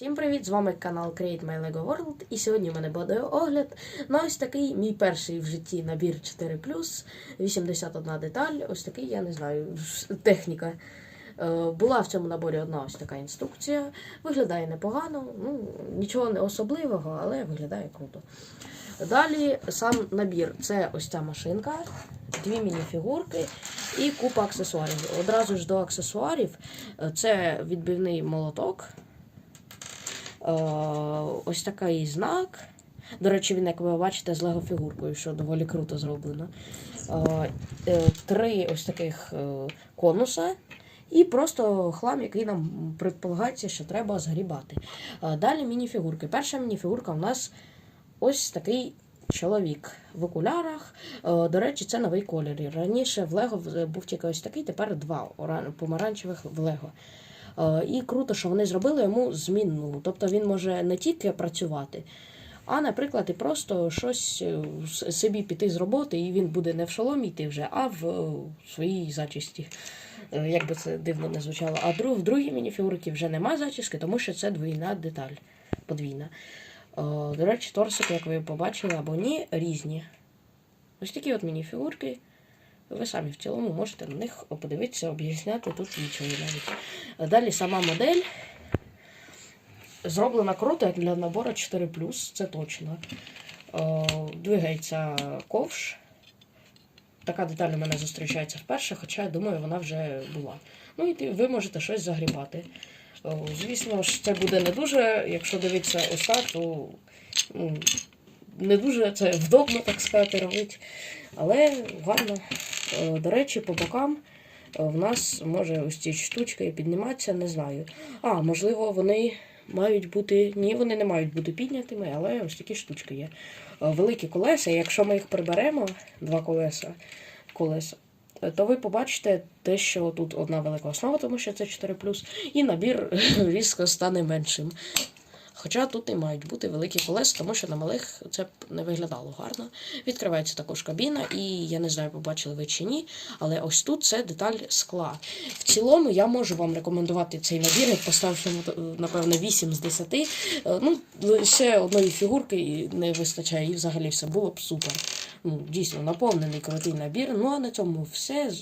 Всім привіт! З вами канал Create My Lego World. І сьогодні в мене буде огляд на ось такий мій перший в житті набір 4 81 деталь. Ось такий, я не знаю, техніка. Е, Була в цьому наборі одна ось така інструкція. Виглядає непогано, ну нічого не особливого, але виглядає круто. Далі сам набір це ось ця машинка, дві мініфігурки і купа аксесуарів. Одразу ж до аксесуарів е, це відбивний молоток. Е, ось такий знак. До речі, він, як ви бачите, з лего-фігуркою, що доволі круто зроблено. Е, е, Три ось таких конуса. І просто хлам, який нам предполагається, що треба згрібати. Далі мініфігурки. Перша мініфігурка у нас ось такий чоловік в окулярах. До речі, це новий колір. Раніше в Лего був тільки ось такий, тепер два помаранчевих в Лего. Е, І круто, що вони зробили йому змінну. Тобто він може не тільки працювати, а, наприклад, і просто щось е, собі піти з роботи, і він буде не в шоломі йти вже, а в е, своїй зачісті. Е, Як би це дивно не звучало. А в другій мініфігурці вже нема зачіски, тому що це двійна деталь, подвійна. До речі, торсики, як ви побачили або ні, різні. Ось такі от мініфігурки. Ви самі в цілому можете на них подивитися, об'ясняти тут нічого навіть. Далі сама модель зроблена круто, для набору 4 це точно. Е, Двигається ковш. Така деталь у мене зустрічається вперше, хоча я думаю, вона вже була. Ну і ви можете щось загрібати. Е, Звісно ж, це буде не дуже, якщо дивитися ось то ну, не дуже це вдобно, так сказати, робити. Але гарно. Е, До речі, по бокам е, в нас може ось ці штучки підніматися, не знаю. А, можливо, вони мають бути. Ні, вони не мають бути піднятими, але ось такі штучки є. Е, Великі колеса, якщо ми їх приберемо, два колеса, колеса, то ви побачите те, що тут одна велика основа, тому що це 4 і набір різко стане меншим. Хоча тут і мають бути великі колеса, тому що на малих це б не виглядало гарно. Відкривається також кабіна, і я не знаю, побачили ви чи ні, але ось тут це деталь скла. В цілому я можу вам рекомендувати цей набір, поставивши, напевно, 8 з 10. Е, Ну, ще одної фігурки не вистачає, і взагалі все було б супер. Ну, дійсно, наповнений крутий набір. Ну а на цьому все.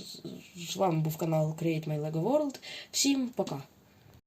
З вами був канал Create My Lego World. Всім пока!